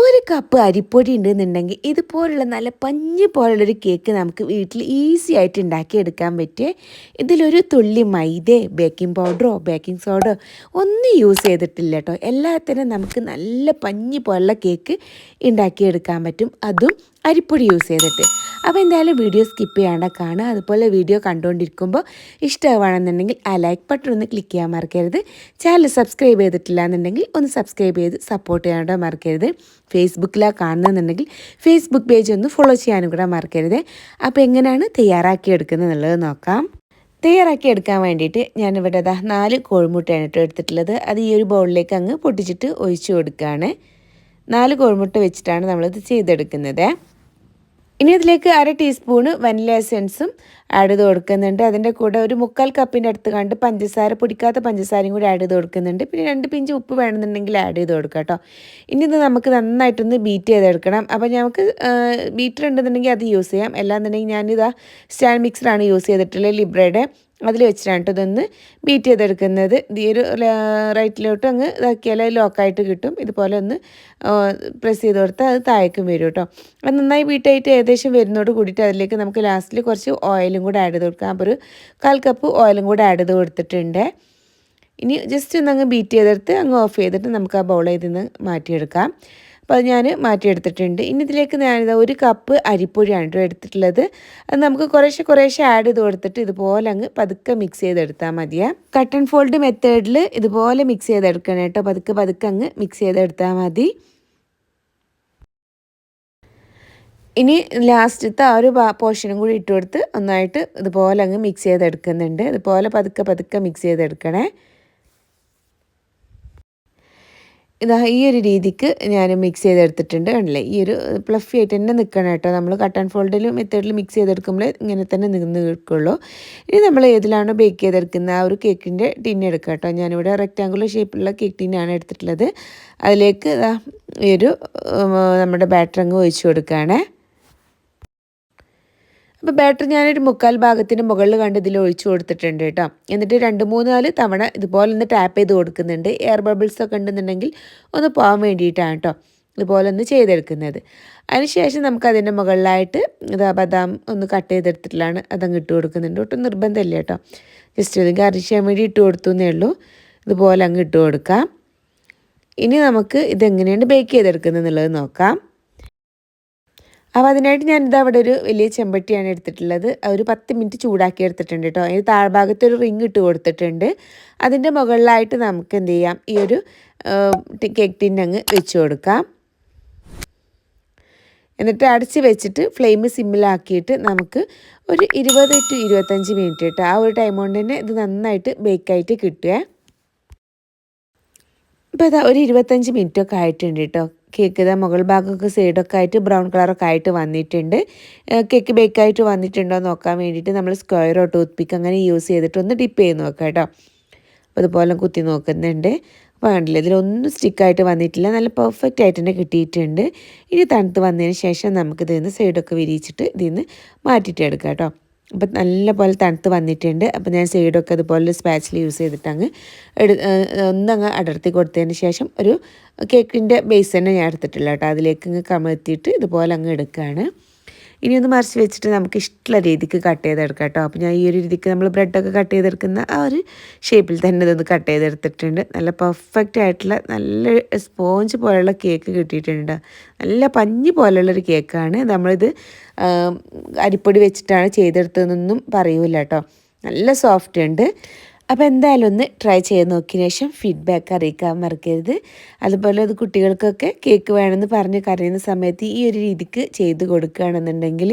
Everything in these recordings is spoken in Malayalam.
ഒരു കപ്പ് അരിപ്പൊടി ഉണ്ടെന്നുണ്ടെങ്കിൽ ഇതുപോലുള്ള നല്ല പഞ്ഞ് പോലുള്ളൊരു കേക്ക് നമുക്ക് വീട്ടിൽ ഈസി ആയിട്ട് ഉണ്ടാക്കിയെടുക്കാൻ പറ്റും ഇതിലൊരു തുള്ളി മൈദ ബേക്കിംഗ് പൗഡറോ ബേക്കിംഗ് സോഡോ ഒന്നും യൂസ് ചെയ്തിട്ടില്ല കേട്ടോ. എല്ലാത്തിനും നമുക്ക് നല്ല പഞ്ഞ് പോലുള്ള കേക്ക് ഉണ്ടാക്കിയെടുക്കാൻ പറ്റും. അതും അരിപ്പൊടി യൂസ് ചെയ്തിട്ട്. അപ്പോൾ എന്തായാലും വീഡിയോ സ്കിപ്പ് ചെയ്യാണ്ട് കാണുക. അതുപോലെ വീഡിയോ കണ്ടുകൊണ്ടിരിക്കുമ്പോൾ ഇഷ്ടമാണെന്നുണ്ടെങ്കിൽ ആ ലൈക്ക് ബട്ടൺ ഒന്ന് ക്ലിക്ക് ചെയ്യാൻ മറക്കരുത്. ചാനൽ സബ്സ്ക്രൈബ് ചെയ്തിട്ടില്ല എന്നുണ്ടെങ്കിൽ ഒന്ന് സബ്സ്ക്രൈബ് ചെയ്ത് സപ്പോർട്ട് ചെയ്യാണ്ടോ മറക്കരുത്. ഫേസ്ബുക്കിലാണ് കാണുന്നതെന്നുണ്ടെങ്കിൽ ഫേസ്ബുക്ക് പേജ് ഒന്ന് ഫോളോ ചെയ്യാനും കൂടെ മറക്കരുത്. അപ്പോൾ എങ്ങനെയാണ് തയ്യാറാക്കി എടുക്കുന്നത് എന്നുള്ളത് നോക്കാം. തയ്യാറാക്കി എടുക്കാൻ വേണ്ടിയിട്ട് ഞാനിവിടെ ദാ നാല് കോഴിമുട്ടയാണ് കേട്ടോ എടുത്തിട്ടുള്ളത്. അത് ഈ ഒരു ബൗളിലേക്ക് അങ്ങ് പൊട്ടിച്ചിട്ട് ഒഴിച്ചു കൊടുക്കുകയാണ്. നാല് കോഴിമുട്ട വെച്ചിട്ടാണ് നമ്മളിത് ചെയ്തെടുക്കുന്നത്. ഇനി അതിലേക്ക് അര ടീസ്പൂണ് വനില എസെൻസും ആഡ് ചെയ്ത് കൊടുക്കുന്നുണ്ട്. അതിന്റെ കൂടെ ഒരു മുക്കാൽ കപ്പിന്റെ അടുത്ത് കണ്ട് പഞ്ചസാര പൊടിക്കാത്ത പഞ്ചസാരയും കൂടി ആഡ് ചെയ്ത് കൊടുക്കുന്നുണ്ട്. പിന്നെ രണ്ട് പിഞ്ച് ഉപ്പ് വേണമെന്നുണ്ടെങ്കിൽ ആഡ് ചെയ്ത് കൊടുക്കാം കേട്ടോ. ഇനി ഇത് നമുക്ക് നന്നായിട്ടൊന്ന് ബീറ്റ് ചെയ്തെടുക്കണം. അപ്പോൾ നമുക്ക് ബീറ്റർ ഉണ്ടെന്നുണ്ടെങ്കിൽ അത് യൂസ് ചെയ്യാം. അല്ലാന്നുണ്ടെങ്കിൽ ഞാനിതാ സ്റ്റാൻഡ് മിക്സറാണ് യൂസ് ചെയ്തിട്ടുള്ളത് ലിബ്രയുടെ അതിൽ വെച്ചിട്ടാണ് കേട്ടോ ഇതൊന്ന് ബീറ്റ് ചെയ്തെടുക്കുന്നത്. ഈ ഒരു റൈറ്റിലോട്ട് അങ്ങ് ഇതാക്കിയാൽ ലോക്കായിട്ട് കിട്ടും. ഇതുപോലെ ഒന്ന് പ്രസ് ചെയ്ത് കൊടുത്താൽ അത് താഴേക്കും വരും കേട്ടോ അത് നന്നായി ബീറ്റായിട്ട് ഏകദേശം വരുന്നതോട് കൂടിയിട്ട് അതിലേക്ക് നമുക്ക് ലാസ്റ്റിൽ കുറച്ച് ഓയിലും കൂടെ ആഡ് ചെയ്ത് കൊടുക്കാം. അപ്പോൾ ഒരു കാൽ കപ്പ് ഓയിലും കൂടെ ആഡ് ചെയ്ത് കൊടുത്തിട്ടുണ്ട്. ഇനി ജസ്റ്റ് ഒന്ന് അങ്ങ് ബീറ്റ് ചെയ്തെടുത്ത് അങ്ങ് ഓഫ് ചെയ്തിട്ട് നമുക്ക് ആ ബൗൾ ഇതിൽ മാറ്റിയെടുക്കാം. അപ്പോൾ അത് ഞാൻ മാറ്റിയെടുത്തിട്ടുണ്ട്. ഇനി ഇതിലേക്ക് ഞാനിത് ഒരു കപ്പ് അരിപ്പൊടിയാണ് കേട്ടോ എടുത്തിട്ടുള്ളത്. അത് നമുക്ക് കുറേശ്ശെ കുറേശ്ശെ ആഡ് ചെയ്ത് കൊടുത്തിട്ട് ഇതുപോലെ അങ്ങ് പതുക്കെ മിക്സ് ചെയ്തെടുത്താൽ മതിയാ. കട്ട് ആൻഡ് ഫോൾഡ് മെത്തേഡിൽ ഇതുപോലെ മിക്സ് ചെയ്തെടുക്കണം കേട്ടോ. പതുക്കെ പതുക്കെ അങ്ങ് മിക്സ് ചെയ്തെടുത്താൽ മതി. ഇനി ലാസ്റ്റത്തെ ആ ഒരു പോർഷനും കൂടി ഇട്ട് കൊടുത്ത് ഒന്നായിട്ട് ഇതുപോലെ അങ്ങ് മിക്സ് ചെയ്തെടുക്കുന്നുണ്ട്. ഇതുപോലെ പതുക്കെ പതുക്കെ മിക്സ് ചെയ്തെടുക്കണേ. ഇതാ ഈ ഒരു രീതിക്ക് ഞാൻ മിക്സ് ചെയ്തെടുത്തിട്ടുണ്ട് കണ്ടില്ലേ? ഈ ഒരു പ്ലഫി ആയിട്ട് തന്നെ നിൽക്കണം കേട്ടോ. നമ്മൾ കട്ട് ആൻഡ് ഫോൾഡിലും മെത്തേഡിലും മിക്സ് ചെയ്തെടുക്കുമ്പോൾ ഇങ്ങനെ തന്നെ നിന്ന് നിൽക്കുള്ളൂ ഇനി നമ്മൾ ഏതിലാണോ ബേക്ക് ചെയ്തെടുക്കുന്ന ആ ഒരു കേക്കിന്റെ ടിൻ എടുക്കുക കേട്ടോ. ഞാനിവിടെ റെക്റ്റാങ്കുലർ ഷേപ്പിലുള്ള കേക്ക് ടിന്നാണ് എടുത്തിട്ടുള്ളത്. അതിലേക്ക് ഈ ഒരു നമ്മുടെ ബാറ്റർ അങ്ങ് ഒഴിച്ചു കൊടുക്കുകയാണേ. അപ്പോൾ ബാറ്റർ ഞാനൊരു മുക്കാൽ ഭാഗത്തിന് മുകളിൽ കണ്ട് ഇതിൽ ഒഴിച്ചു കൊടുത്തിട്ടുണ്ട് കേട്ടോ. എന്നിട്ട് രണ്ട് മൂന്ന് നാല് തവണ ഇതുപോലെ ഒന്ന് ടാപ്പ് ചെയ്ത് കൊടുക്കുന്നുണ്ട്. എയർ ബബിൾസ് ഒക്കെ ഉണ്ടെന്നുണ്ടെങ്കിൽ ഒന്ന് പോകാൻ വേണ്ടിയിട്ടാണ് കേട്ടോ ഇതുപോലെ ഒന്ന് ചെയ്തെടുക്കുന്നത്. അതിനുശേഷം നമുക്ക് അതിന്റെ മുകളിലായിട്ട് ഇതാ ബദാം ഒന്ന് കട്ട് ചെയ്തെടുത്തിട്ടാണ് അതങ്ങ് ഇട്ട് കൊടുക്കുന്നുണ്ട്. ഒട്ടും നിർബന്ധമില്ല കേട്ടോ. ജസ്റ്റ് ഇത് ചെയ്യാൻ വേണ്ടി ഇട്ട് കൊടുത്തു എന്നേ ഉള്ളൂ. ഇതുപോലെ അങ്ങ് ഇട്ട് കൊടുക്കാം. ഇനി നമുക്ക് ഇതെങ്ങനെയാണ് ബേക്ക് ചെയ്തെടുക്കുന്നത് എന്നുള്ളത് നോക്കാം. അപ്പോൾ അതിനായിട്ട് ഞാനിത് അവിടെ ഒരു വലിയ ചെമ്പട്ടിയാണ് എടുത്തിട്ടുള്ളത്. ഒരു പത്ത് മിനിറ്റ് ചൂടാക്കി എടുത്തിട്ടുണ്ട് കേട്ടോ അതിന് താഴ്ഭാഗത്ത് ഒരു റിങ് ഇട്ട് കൊടുത്തിട്ടുണ്ട്. അതിന്റെ മുകളിലായിട്ട് നമുക്ക് എന്ത് ചെയ്യാം? ഈ ഒരു കേക്ക് ടിന്നങ്ങ് വെച്ച് കൊടുക്കാം. എന്നിട്ട് അടച്ച് വെച്ചിട്ട് ഫ്ലെയിം സിമ്മിലാക്കിയിട്ട് നമുക്ക് ഒരു ഇരുപത് ടു ഇരുപത്തഞ്ച് മിനിറ്റ് കേട്ടോ ആ ഒരു ടൈം കൊണ്ട് തന്നെ ഇത് നന്നായിട്ട് ബേക്കായിട്ട് കിട്ടുക ഇപ്പോൾ ഇതാ ഒരു ഇരുപത്തഞ്ച് മിനിറ്റൊക്കെ ആയിട്ടുണ്ട് കേട്ടോ കേക്ക് ഇതാ മുകൾ ഭാഗമൊക്കെ സൈഡൊക്കെ ആയിട്ട് ബ്രൗൺ കളറൊക്കെ ആയിട്ട് വന്നിട്ടുണ്ട്. കേക്ക് ബേക്കായിട്ട് വന്നിട്ടുണ്ടോ നോക്കാൻ വേണ്ടിയിട്ട് നമ്മൾ സ്ക്വയറോ ടൂത്ത് പിക്ക് അങ്ങനെ യൂസ് ചെയ്തിട്ട് ഒന്ന് ഡിപ്പ് ചെയ്ത് നോക്കാം കേട്ടോ. അപ്പോൾ അതുപോലെ കുത്തി നോക്കുന്നുണ്ട്. കണ്ടില്ല ഇതിലൊന്നും സ്റ്റിക്കായിട്ട് വന്നിട്ടില്ല. നല്ല പെർഫെക്റ്റ് ആയിട്ട് തന്നെ കിട്ടിയിട്ടുണ്ട്. ഇനി തണുത്ത് വന്നതിന് ശേഷം നമുക്കിതിൽ നിന്ന് സൈഡൊക്കെ വിരിയിച്ചിട്ട് ഇതിൽ നിന്ന് മാറ്റിയിട്ട് എടുക്കാം കേട്ടോ. അപ്പം നല്ല പോലെ തണുത്ത് വന്നിട്ടുണ്ട്. അപ്പം ഞാൻ സൈഡൊക്കെ അതുപോലെ സ്പാച്ചിൽ യൂസ് ചെയ്തിട്ട് അങ്ങ് എടു ഒന്നങ്ങ് അടർത്തി കൊടുത്തതിന് ശേഷം ഒരു കേക്കിന്റെ ബേസ് തന്നെ ഞാൻ എടുത്തിട്ടില്ല കേട്ടോ. അതിലേക്ക് അങ്ങ് കമഴ്ത്തിയിട്ട് ഇതുപോലെ അങ്ങ് എടുക്കുകയാണ്. ഇനി ഒന്ന് മറിച്ച് വെച്ചിട്ട് നമുക്ക് ഇഷ്ടമുള്ള രീതിക്ക് കട്ട് ചെയ്തെടുക്കാം കേട്ടോ. അപ്പോൾ ഞാൻ ഈ ഒരു രീതിക്ക് നമ്മൾ ബ്രെഡൊക്കെ കട്ട് ചെയ്തെടുക്കുന്ന ആ ഒരു ഷേപ്പിൽ തന്നെ ഇതൊന്ന് കട്ട് ചെയ്തെടുത്തിട്ടുണ്ട്. നല്ല പെർഫെക്റ്റ് ആയിട്ടുള്ള നല്ല സ്പോഞ്ച് പോലെയുള്ള കേക്ക് കിട്ടിയിട്ടുണ്ട്. നല്ല പഞ്ഞി പോലെയുള്ളൊരു കേക്കാണ് നമ്മളിത് അരിപ്പൊടി വെച്ചിട്ടാണ് ചെയ്തെടുത്തതെന്നൊന്നും പറയൂല കേട്ടോ. നല്ല സോഫ്റ്റ് ഉണ്ട്. അപ്പോൾ എന്തായാലും ഒന്ന് ട്രൈ ചെയ്ത് നോക്കിയ ശേഷം ഫീഡ്ബാക്ക് അറിയിക്കാൻ മറക്കരുത്. അതുപോലെ അത് കുട്ടികൾക്കൊക്കെ കേക്ക് വേണമെന്ന് പറഞ്ഞ് കരയുന്ന സമയത്ത് ഈ ഒരു രീതിക്ക് ചെയ്ത് കൊടുക്കുകയാണെന്നുണ്ടെങ്കിൽ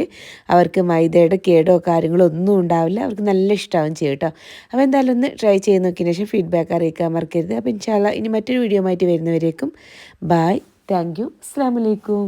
അവർക്ക് മൈദയുടെ കേടോ കാര്യങ്ങളോ ഒന്നും ഉണ്ടാവില്ല. അവർക്ക് നല്ല ഇഷ്ടമാവും ചെയ്യും കേട്ടോ. അപ്പോൾ എന്തായാലും ഒന്ന് ട്രൈ ചെയ്ത് നോക്കിയ ശേഷം ഫീഡ്ബാക്ക് അറിയിക്കാൻ മറക്കരുത്. അപ്പോൾ ഇൻഷാല്ല ഇനി മറ്റൊരു വീഡിയോ ആയിട്ട് വരുന്നവരേക്കും. ബായ് താങ്ക് യു അസ്സാം വലൈക്കും